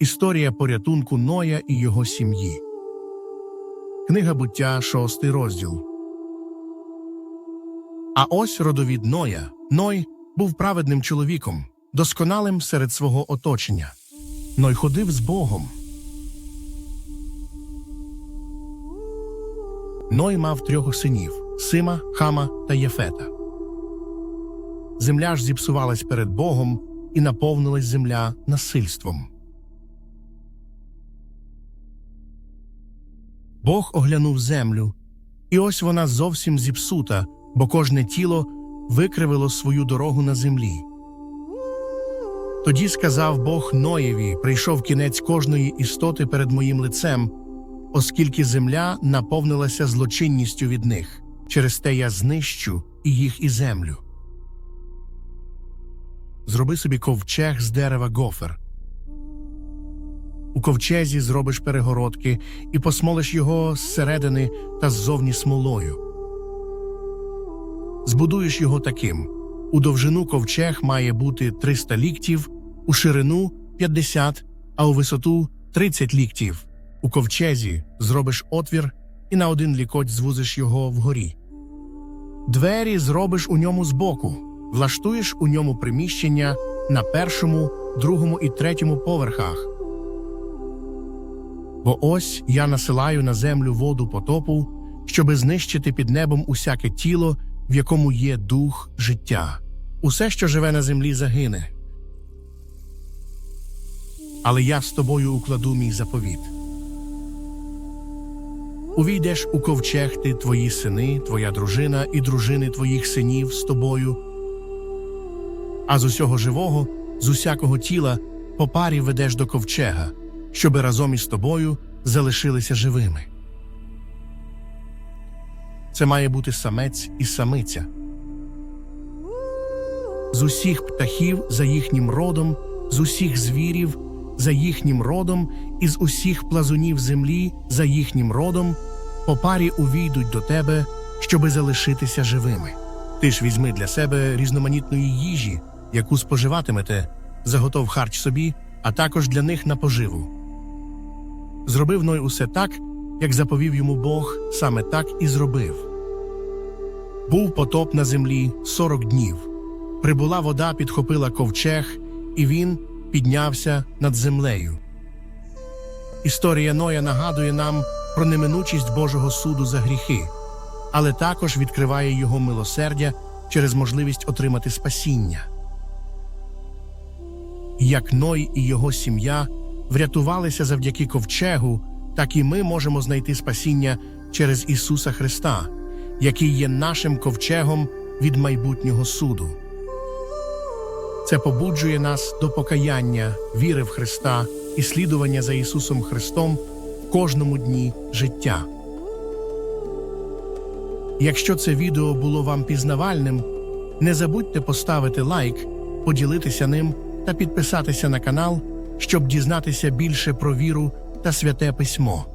Історія порятунку Ноя і його сім'ї. Книга буття, шостий розділ. А ось родовід Ноя. Ной був праведним чоловіком, досконалим серед свого оточення. Ной ходив з Богом. Ной мав трьох синів Сима, Хама та Єфета. Земля ж зіпсувалась перед Богом, і наповнилась земля насильством. Бог оглянув землю, і ось вона зовсім зіпсута, бо кожне тіло викривило свою дорогу на землі. Тоді сказав Бог Ноєві: прийшов кінець кожної істоти перед моїм лицем, оскільки земля наповнилася злочинністю від них. Через те я знищу і їх і землю. Зроби собі ковчег з дерева гофер. У ковчезі зробиш перегородки і посмолиш його зсередини та ззовні смолою. Збудуєш його таким: у довжину ковчег має бути 300 ліктів, у ширину 50, а у висоту 30 ліктів. У ковчезі зробиш отвір і на один лікоть звузиш його вгорі. Двері зробиш у ньому збоку, влаштуєш у ньому приміщення на першому, другому і третьому поверхах. Бо ось я насилаю на землю воду потопу, щоби знищити під небом усяке тіло, в якому є дух життя. Усе, що живе на землі, загине. Але я з тобою укладу мій заповіт. Увійдеш у ковчег ти твої сини, твоя дружина і дружини твоїх синів з тобою. А з усього живого, з усякого тіла, по парі ведеш до ковчега, щоби разом із тобою залишилися живими. Це має бути самець і самиця. З усіх птахів за їхнім родом, з усіх звірів за їхнім родом, і з усіх плазунів землі за їхнім родом, по парі увійдуть до тебе, щоби залишитися живими. Ти ж візьми для себе різноманітної їжі, яку споживатимете, заготов харч собі, а також для них на поживу. Зробив Ной усе так, як заповів йому Бог, саме так і зробив. Був потоп на землі сорок днів. Прибула вода, підхопила ковчег, і він піднявся над землею. Історія Ноя нагадує нам про неминучість Божого суду за гріхи, але також відкриває його милосердя через можливість отримати спасіння. Як Ной і його сім'я врятувалися завдяки ковчегу, так і ми можемо знайти спасіння через Ісуса Христа, який є нашим ковчегом від майбутнього суду. Це побуджує нас до покаяння, віри в Христа і слідування за Ісусом Христом в кожному дні життя. Якщо це відео було вам пізнавальним, не забудьте поставити лайк, поділитися ним та підписатися на канал, щоб дізнатися більше про віру та святе письмо.